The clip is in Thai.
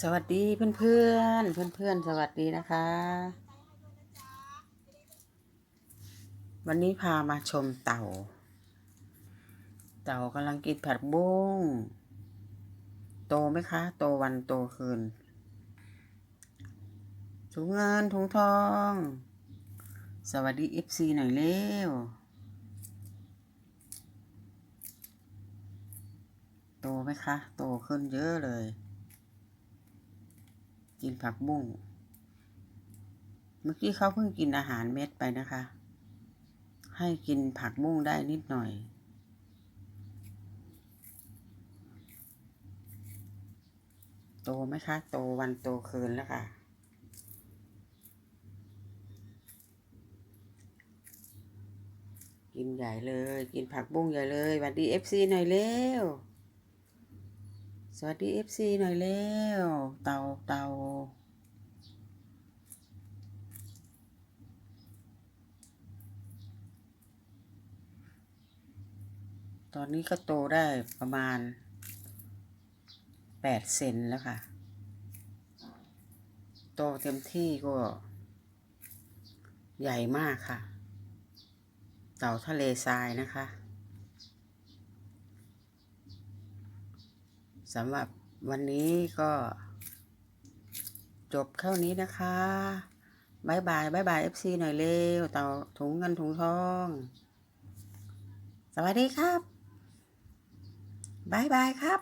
สวัสดีเพื่อนเพื่อนเพื่อนเพื่อนสวัสดีนะคะ วันนี้พามาชมเต่า เต่ากำลังกินผัดบุ้งโตไหมคะ โตวันโตคืนถุงเงินถุงทอง สวัสดีเอฟซีหน่อยเร็วโตไหมคะ โตขึ้นเยอะเลย กินผักบุ้ง เมื่อกี้เขาเพิ่งกินอาหารเม็ดไปนะคะ ให้กินผักบุ้งได้นิดหน่อย โตไหมคะ โตวันโตคืนแล้วค่ะกินใหญ่เลย กินผักบุ้งใหญ่เลยวัสดีเอฟซีหน่อยเร็ว สวัสดีเอฟซีหน่อยเร็วเตาเตาตอนนี้ก็โตได้ประมาณแปดเซนแล้วค่ะ โตเต็มที่ก็ ใหญ่มากค่ะ เต่าทะเลทรายนะคะ สำหรับวันนี้ก็ จบเท่านี้นะคะบายบายบายบายเอฟซีหน่อยเร็วเต่าถุงเงินถุงทอง สวัสดีครับบายบายครับ